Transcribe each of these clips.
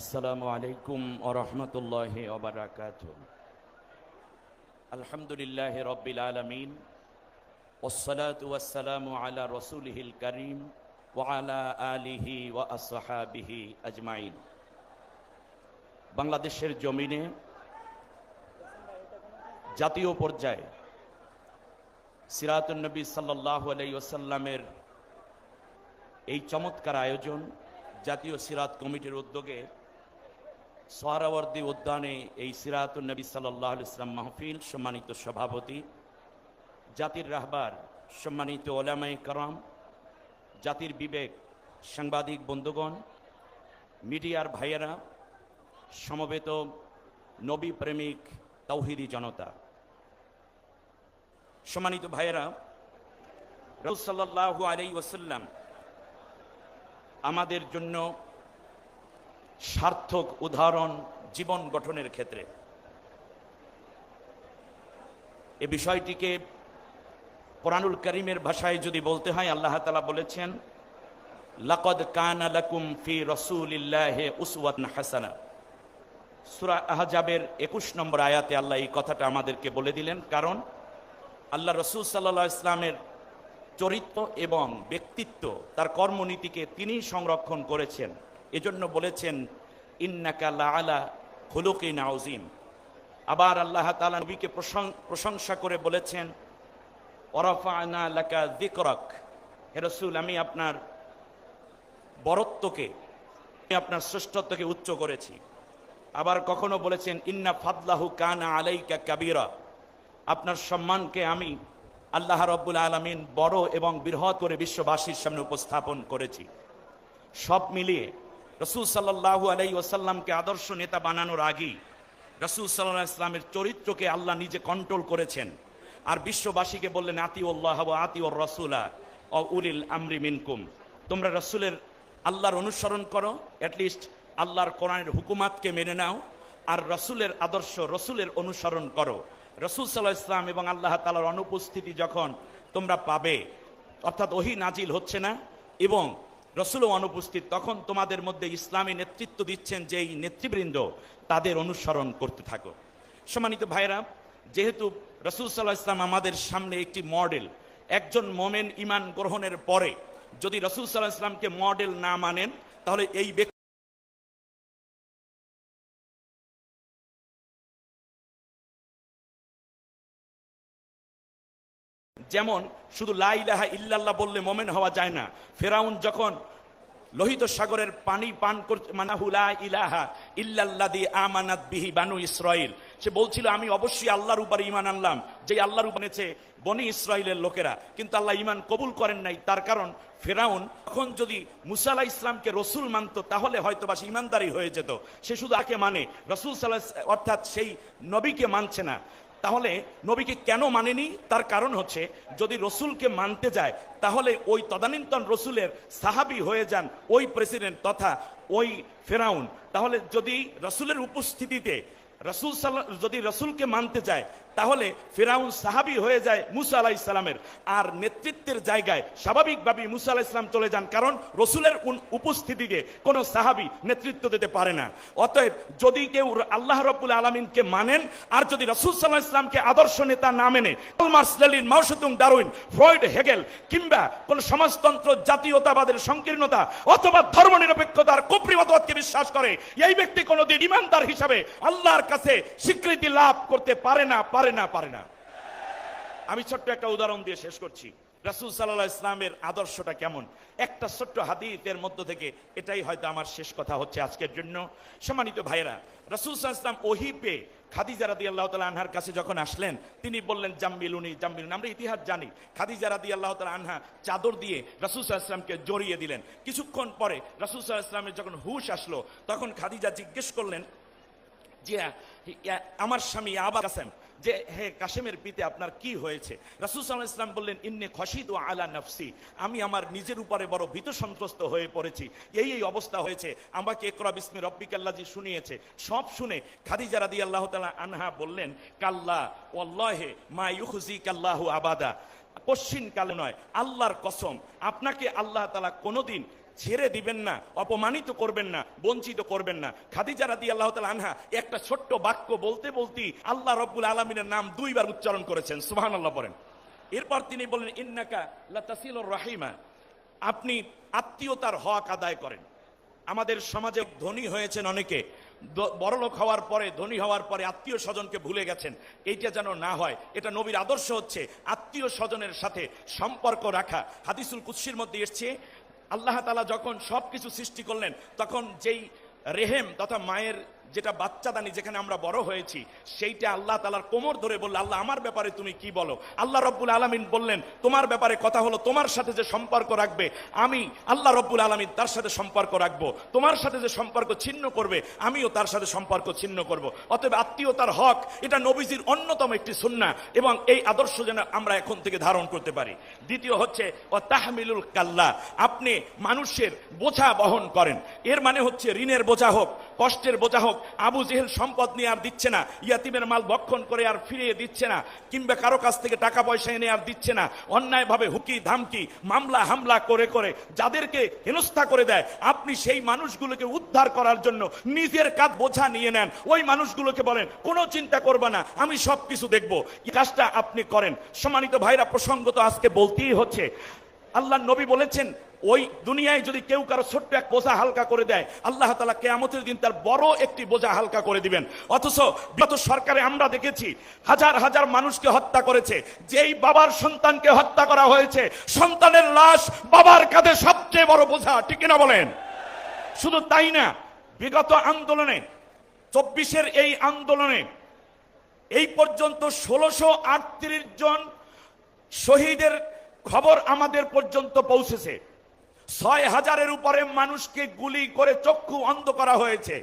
আসসালামু আলাইকুম ওরহমতুল্লাহ ওবরাকাত আলহামদুলিল্লাহ রব্বিল আলমিন ওসলাত ওয়াসালামু আলা রসুলহিল করিম ওয়ালা আলিহি ওয়াসহাবিহি আজমাইন। বাংলাদেশের জমিনে জাতীয় পর্যায়ে সিরাতুলনবী সাল্লাহ আলাইসাল্লামের এই চমৎকার আয়োজন জাতীয় সিরাত কমিটির উদ্যোগে সোহারাবর্দী উদ্যানে এই সিরাতুন নবী সাল্লাহ ইসলাম মাহফিল সম্মানিত সভাপতি, জাতির রাহবার সম্মানিত ওলামাই কারাম, জাতির বিবেক সাংবাদিক বন্ধুগণ, মিডিয়ার ভাইয়েরা, সমবেত নবী প্রেমিক তৌহিদি জনতা। সম্মানিত ভাইয়েরা রসুল্লাহ আলাই ওসাল্লাম আমাদের জন্য সার্থক উদাহরণ জীবন গঠনের ক্ষেত্রে। এ বিষয়টিকে কোরআনুল করিমের ভাষায় যদি বলতে হয়, আল্লাহ তালা বলেছেন, লাকদ কান আলাকুম ফি রসুলিল্লাহে উসওয়াত হাসানা। সুরা আহজাবের একুশ নম্বর আয়াতে আল্লাহ এই কথাটা আমাদেরকে বলে দিলেন, কারণ আল্লাহ রসুল সাল্লাহ ইসলামের চরিত্র এবং ব্যক্তিত্ব, তার কর্মনীতিকে তিনি সংরক্ষণ করেছেন। এজন্য বলেছেন, ইন্নাকা আলা আবার আল্লাহ নবীকে প্রশংসা করে বলেছেন ওরফানা লাকা দিকরক হে রসুল, আমি আপনার বরত্বকে আপনার শ্রেষ্ঠত্বকে উচ্চ করেছি। আবার কখনো বলেছেন, ইন্না ফাদলাহু কানা আলাইকা কাবিরা। আপনার সম্মানকে আমি আল্লাহ রব্বুল আলমিন বড় এবং বৃহৎ করে বিশ্ববাসীর সামনে উপস্থাপন করেছি। সব মিলিয়ে রসুল সাল্লাহু আলাই ওসাল্লামকে আদর্শ নেতা বানানোর আগেই রসুল সাল্লাহ ইসলামের চরিত্রকে আল্লাহ নিজে কন্ট্রোল করেছেন। আর বিশ্ববাসীকে বললেন আতি উল্লাহ আতি ওর রসুলা ও উলিল আমরি মিনকুম। তোমরা রসুলের আল্লাহর অনুসরণ করো অ্যাটলিস্ট আল্লাহর কোরআনের হুকুমাতকে মেনে নাও, আর রসুলের আদর্শ, রসুলের অনুসরণ করো। রসুল সাল্লাহ ইসলাম এবং আল্লাহ তালার অনুপস্থিতি যখন তোমরা পাবে, অর্থাৎ ওহি নাজিল হচ্ছে না, এবং রসুলও অনুপস্থিত, তখন তোমাদের মধ্যে ইসলামী নেতৃত্ব দিচ্ছেন যে এই নেতৃবৃন্দ, তাদের অনুসরণ করতে থাকো। সম্মানিত ভাইরা যেহেতু রসুল সাল্লাহ ইসলাম আমাদের সামনে একটি মডেল, একজন মোমেন ইমান গ্রহণের পরে যদি রসুল সাল্লাহ ইসলামকে মডেল না মানেন, তাহলে এই ব্যক্তি যেমন শুধু লাইলাহা ইল্লাল্লাহ বললে মোমেন হওয়া যায় না। ফেরাউন যখন লোহিত সাগরের পানি পান মানাহুলা ইলাহা ইল্লাল্লাদি আমানাত বিহি বানু ইসরাইল। সে বলছিল, আমি অবশ্যই আল্লাহর উপরে ইমান আনলাম। যে আল্লাহর উপরে বনি ইসরায়েলের লোকেরা। কিন্তু আল্লাহ ইমান কবুল করেন নাই। তার কারণ ফেরাউন তখন যদি মুসালা ইসলামকে রসুল মানত, তাহলে হয়তো বা সে ইমানদারি হয়ে যেত। সে শুধু আকে মানে রসুল সাল্লাহ অর্থাৎ সেই নবীকে মানছে না। তাহলে নবীকে কেন মানেনি? তার কারণ হচ্ছে, যদি রসুলকে মানতে যায়, তাহলে ওই তদানীন্তন রসুলের সাহাবি হয়ে যান ওই প্রেসিডেন্ট তথা ওই ফেরাউন। তাহলে যদি রসুলের উপস্থিতিতে, রসুল যদি রসুলকে মানতে যায় তাহলে ফেরাউন সাহাবি হয়ে যায় মুসা আলাহ ইসলামের আর নেতৃত্বের জায়গায় স্বাভাবিকভাবে মুসা আলাহ ইসলাম চলে যান, কারণ রসুলের উপস্থিতিতে কোনো সাহাবি নেতৃত্ব দিতে পারে না। অতএব যদি কেউ আল্লাহ রব্বুল আলমিনকে মানেন, আর যদি রসুল সাল্লাহ ইসলামকে আদর্শ নেতা না মেনে মার্সলিন মাউসুতুং দারুইন, ফ্রয়েড, হেগেল কিংবা কোন সমাজতন্ত্র, জাতীয়তাবাদের সংকীর্ণতা অথবা ধর্মনিরপেক্ষতার কুপ্রিমতবাদকে বিশ্বাস করে, এই ব্যক্তি কোনোদিন ইমানদার হিসাবে আল্লাহর কাছে স্বীকৃতি লাভ করতে পারে না, পারে পারে না পারে না। আমি ছোট্ট একটা উদাহরণ দিয়ে শেষ করছি। রাসুল সাল্লাহ ইসলামের আদর্শটা কেমন? একটা ছোট্ট হাদিতের মধ্য থেকে এটাই হয়তো আমার শেষ কথা হচ্ছে আজকের জন্য। সম্মানিত ভাইরা রাসুল ইসলাম ওহি পেয়ে খাদিজা রাদি আল্লাহ তালা আনহার কাছে যখন আসলেন, তিনি বললেন জাম্বিলুনি জাম্বিলুনি আমরা ইতিহাস জানি। খাদিজা রাদি আল্লাহ তালা আনহা চাদর দিয়ে রাসুল ইসলামকে জড়িয়ে দিলেন। কিছুক্ষণ পরে রাসুল ইসলামের যখন হুশ আসলো, তখন খাদিজা জিজ্ঞেস করলেন যে আমার স্বামী আবা কাসেম। যে, হে কাশেমের পিতে আপনার কি হয়েছে? রাসুল সাল্লাহ ইসলাম বললেন, ইন্নে খসিদ আলা নফসি, আমি আমার নিজের উপরে বড় ভীত সন্ত্রস্ত হয়ে পড়েছি। এই এই অবস্থা হয়েছে। আমাকে একরা বিস্মি রব্বিকাল্লাজি শুনিয়েছে। সব শুনে খাদিজা রাদি আল্লাহ তালা আনহা বললেন, কাল্লা ওল্লাহে মা ইউহুজি কাল্লাহু আবাদা। কশ্চিন কালে নয়, আল্লাহর কসম, আপনাকে আল্লাহ তালা কোনোদিন ছেড়ে দিবেন না, অপমানিত করবেন না, বঞ্চিত করবেন না। খাদিজা রাদি আল্লাহ তালা আনহা একটা ছোট্ট বাক্য বলতে বলতে আল্লাহ রব্বুল আলমিনের নাম দুইবার উচ্চারণ করেছেন সুহান আল্লাহ পড়েন এরপর তিনি বললেন, ইন্নাকা লাতাসিলুর রাহিমা। আপনি আত্মীয়তার হক আদায় করেন। আমাদের সমাজে ধনী হয়েছেন অনেকে বড়লোক হওয়ার পরে, ধনী হওয়ার পরে আত্মীয় স্বজনকে ভুলে গেছেন। এইটা যেন না হয়, এটা নবীর আদর্শ হচ্ছে আত্মীয় স্বজনের সাথে সম্পর্ক রাখা। হাদিসুল কুৎসির মধ্যে এসছে আল্লাহ তালা যখন সবকিছু সৃষ্টি করলেন তখন যেই রেহেম তথা মায়ের যেটা বাচ্চাদানি যেখানে আমরা বড় হয়েছি, সেইটা আল্লাহ তালার কোমর ধরে বললে, আল্লাহ, আমার ব্যাপারে তুমি কি বলো? আল্লাহ রব্বুল আলমিন বললেন, তোমার ব্যাপারে কথা হলো তোমার সাথে যে সম্পর্ক রাখবে, আমি আল্লাহ রব্বুল আলমিন তার সাথে সম্পর্ক রাখব। তোমার সাথে যে সম্পর্ক ছিন্ন করবে, আমিও তার সাথে সম্পর্ক ছিন্ন করব। অতএব আত্মীয়তার হক, এটা নবীজির অন্যতম একটি সুন্না এবং এই আদর্শ যেন আমরা এখন থেকে ধারণ করতে পারি। দ্বিতীয় হচ্ছে ও তাহমিলুল কাল্লা, আপনি মানুষের বোঝা বহন করেন। এর মানে হচ্ছে ঋণের বোঝা হোক কষ্টের বোঝা হোক, আবু জেহেল সম্পদ নিয়ে আর দিচ্ছে না, ইয়াতিমের মাল ভক্ষণ করে আর ফিরিয়ে দিচ্ছে না, কিংবা কারও কাছ থেকে টাকা পয়সা এনে আর দিচ্ছে না, অন্যায়ভাবে হুকি ধামকি, মামলা হামলা করে করে যাদেরকে হেনস্থা করে দেয়, আপনি সেই মানুষগুলোকে উদ্ধার করার জন্য নিজের কাজ বোঝা নিয়ে নেন, ওই মানুষগুলোকে বলেন, কোনো চিন্তা করবে না, আমি সব কিছু দেখব কাজটা আপনি করেন। সম্মানিত ভাইরা প্রসঙ্গ তো আজকে বলতেই হচ্ছে আল্লাহ নবী বলেছেন, ওই দুনিয়ায় যদি কেউ কারও ছোট্ট এক বোঝা হালকা করে দেয়, আল্লাহ তালা কেয়ামতের দিন তার বড় একটি বোঝা হালকা করে দিবেন। অথচ বিগত সরকারে আমরা দেখেছি, হাজার হাজার মানুষকে হত্যা করেছে, যেই বাবার সন্তানকে হত্যা করা হয়েছে, সন্তানের লাশ বাবার কাঁধে সবচেয়ে বড় বোঝা, ঠিক না বলেন? শুধু তাই না, বিগত আন্দোলনে, চব্বিশের এই আন্দোলনে, এই পর্যন্ত ষোলোশো জন শহীদের খবর আমাদের পর্যন্ত পৌঁছেছে। ছয় হাজারের উপরে মানুষকে গুলি করে চক্ষু অন্ধ করা হয়েছে।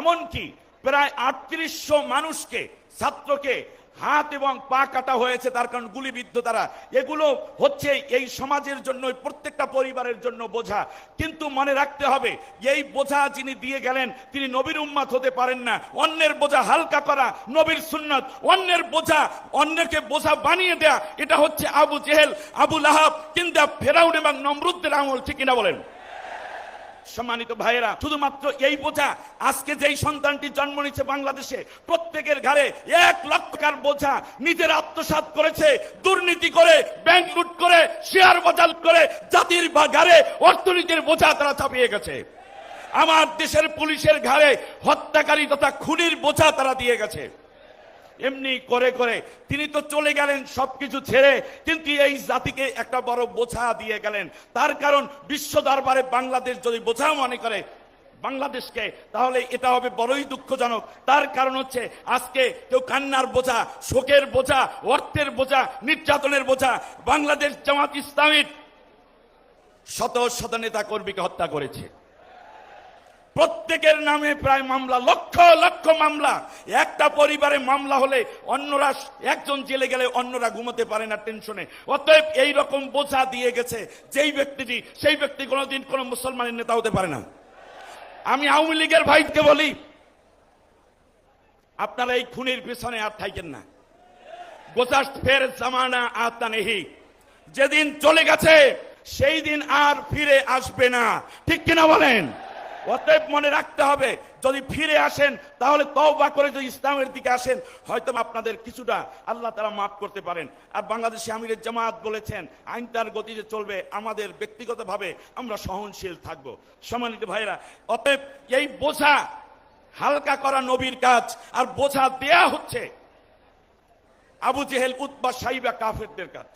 এমনকি প্রায় আটত্রিশশো মানুষকে, ছাত্রকে হাত এবং পা কাটা হয়েছে, তার কারণ গুলিবিদ্ধ তারা। এগুলো হচ্ছে এই সমাজের জন্য প্রত্যেকটা পরিবারের জন্য বোঝা। কিন্তু মনে রাখতে হবে, এই বোঝা যিনি দিয়ে গেলেন, তিনি নবীর উম্মাত হতে পারেন না। অন্যের বোঝা হালকা করা নবীর সুন্নত, অন্যের বোঝা, অন্যকে বোঝা বানিয়ে দেয়া, এটা হচ্ছে আবু জেহেল, আবু লাহাব কিন্তু ফেরাউন এবং নমরুদ্দের আমল, ঠিক কিনা বলেন? সম্মানিত ভাইয়েরা, শুধুমাত্র এই বোঝা, আজকে যেই সন্তানটি জন্ম নিচ্ছে বাংলাদেশে, প্রত্যেকের ঘরে এক লক্ষ টাকার বোঝা নিজের আত্মসাৎ করেছে, দুর্নীতি করে ব্যাংক লুট করে শেয়ার বাজার করে, জাতির ঘরে অর্থনীতির বোঝা তারা চাপিয়ে গেছে। আমার দেশের পুলিশের ঘাড়ে হত্যাকারী তথা খুনির বোঝা তারা দিয়ে গেছে। এমনি করে করে। তিনি তো চলে গেলেন সবকিছু ছেড়ে, কিন্তু এই জাতিকে একটা বড় বোঝা দিয়ে গেলেন। তার কারণ বিশ্ব দরবারে বাংলাদেশ যদি বোঝা মনে করে, বাংলাদেশকে, তাহলে এটা হবে বড়ই দুঃখজনক। তার কারণ হচ্ছে, আজকে কেউ কান্নার বোঝা, শোকের বোঝা, অর্থের বোঝা, নির্যাতনের বোঝা, বাংলাদেশ জামাত ইসলামীর শত শত নেতা কর্মীকে হত্যা করেছে। প্রত্যেকের নামে প্রায় মামলা, লক্ষ লক্ষ মামলা। একটা পরিবারে মামলা হলে অন্যরা একজন জেলে গেলে অন্যরা ঘুমোতে পারে না টেনশনে। অতএব এই রকম বোঝা দিয়ে গেছে, যেই ব্যক্তিটি, সেই ব্যক্তি কোনোদিন কোনো মুসলমানের নেতা হতে পারে না। আমি আওয়ামী লীগের ভাইকে বলি, আপনারা এই খুনের পিছনে আর থাকেন না। গোজাস্ট ফের জামানা আতা নেহি যেদিন চলে গেছে, সেই দিন আর ফিরে আসবে না। ঠিক কিনা বলেন? অতএব মনে রাখতে হবে, যদি ফিরে আসেন, তাহলে তওবা করে যদি ইসলামের দিকে আসেন, হয়তো আপনাদের কিছুটা আল্লাহ তারা মাফ করতে পারেন। আর বাংলাদেশে আমিরের জামাত বলেছেন, আইন তার গতিতে চলবে, আমাদের ব্যক্তিগতভাবে আমরা সহনশীল থাকব। সম্মানিত ভাইরা অতএব এই বোঝা, হালকা করা নবীর কাজ, আর বোঝা দেয়া হচ্ছে আবু জেহেল উৎবা সাইবা কাফেরদের কাজ।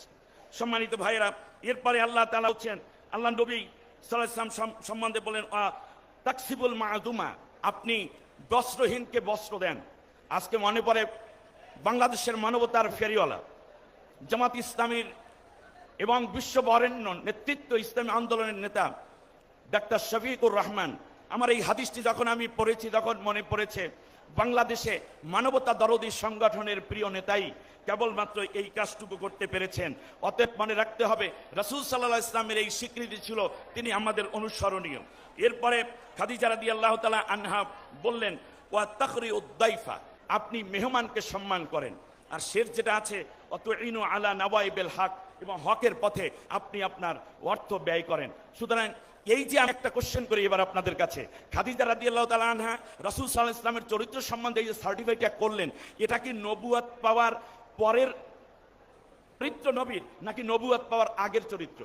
সম্মানিত ভাইরা এরপরে আল্লাহ তালা হচ্ছেন আল্লাহ নবী সাল্লাম সম্বন্ধে বলেন তাকসিবুল মাহুমা আপনি বস্ত্রহীনকে বস্ত্র দেন। আজকে মনে পড়ে বাংলাদেশের মানবতার ফেরিওয়ালা, জামাত ইসলামীর এবং বিশ্ব বরেণ্য নেতৃত্ব ইসলামী আন্দোলনের নেতা, ডাক্তার শফিকুর রহমান। আমার এই হাদিসটি যখন আমি পড়েছি, তখন মনে পড়েছে, বাংলাদেশে মানবতা দরদি সংগঠনের প্রিয় নেতাই কেবলমাত্র এই কাজটুকু করতে পেরেছেন। অতএব মনে রাখতে হবে, রাসূল সাল্লাহ ইসলামের এই স্বীকৃতি ছিল, তিনি আমাদের অনুসরণীয়। এরপরে খাদিজা রাদি আল্লাহ তালা আনহা বললেন, ওয়া তাকরি উদ্দাইফা আপনি মেহমানকে সম্মান করেন। আর শের যেটা আছে অত ইনু আলা নওয়াইবেল হক এবং হকের পথে আপনি আপনার অর্থ ব্যয় করেন। সুতরাং এই যে আমি একটা কোশ্চেন করি এবার আপনাদের কাছে। খাদিজা রাদি আল্লাহ তালা আনহা রসুল সাল্লাহ ইসলামের চরিত্র সম্বন্ধে এই যে সার্টিফিকেট করলেন, এটা কি নবুয়াত পাওয়ার পরের চরিত্র নবীর, নাকি নবুয়াত পাওয়ার আগের চরিত্র?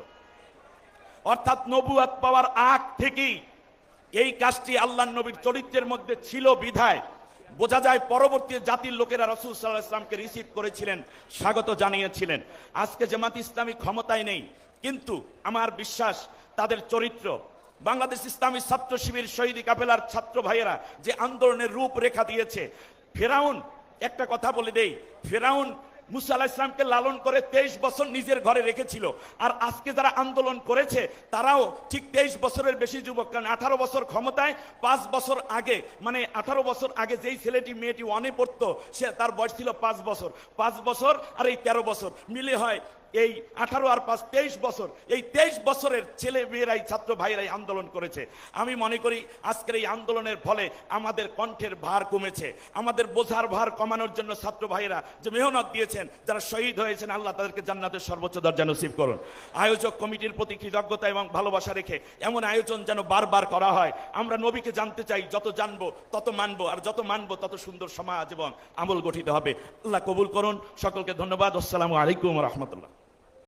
অর্থাৎ নবুয়াত পাওয়ার আগ থেকেই এই কাজটি আল্লাহ নবীর চরিত্রের মধ্যে ছিল বিধায়। বোঝা যায় পরবর্তী জাতির লোকেরা রসুল সাল্লাহ ইসলামকে রিসিভ করেছিলেন, স্বাগত জানিয়েছিলেন। আজকে জামাত ইসলামী ক্ষমতায় নেই, কিন্তু আমার বিশ্বাস তাদের চরিত্র, বাংলাদেশ ইসলামী ছাত্র শিবির শহীদ কাফেলার ছাত্র ভাইয়েরা যে আন্দোলনের রূপরেখা দিয়েছে, ফেরাউন একটা কথা বলে দেই, ফেরাউন মুসা আল্লাহ ইসলামকে লালন করে তেইশ বছর নিজের ঘরে রেখেছিল। আর আজকে যারা আন্দোলন করেছে, তারাও ঠিক তেইশ বছরের বেশি যুবক। কারণ আঠারো বছর ক্ষমতায়, পাঁচ বছর আগে মানে আঠারো বছর আগে যেই ছেলেটি, মেয়েটি ওয়ানে পড়তো, সে তার বয়স ছিল পাঁচ বছর। পাঁচ বছর আর এই তেরো বছর। মিলে হয় এই আঠারো আর পাঁচ, তেইশ বছর, এই তেইশ বছরের ছেলে মেয়েরাই, ছাত্র ভাইরাই আন্দোলন করেছে। আমি মনে করি আজকের এই আন্দোলনের ফলে আমাদের কণ্ঠের ভার কমেছে। আমাদের বোঝার ভার কমানোর জন্য ছাত্র ভাইরা যে মেহনত দিয়েছেন, যারা শহীদ হয়েছেন, আল্লাহ তাদেরকে জান্নাতের সর্বোচ্চ দরজা নসিব করুন। আয়োজক কমিটির প্রতি কৃতজ্ঞতা এবং ভালোবাসা রেখে এমন আয়োজন যেন বারবার করা হয়, আমরা নবীকে জানতে চাই, যত জানব, তত মানবো, আর যত মানবো, তত সুন্দর সমাজ এবং আমল গঠিত হবে। আল্লাহ কবুল করুন। সকলকে ধন্যবাদ। আসসালামু আলাইকুম রহমতুল্লাহ।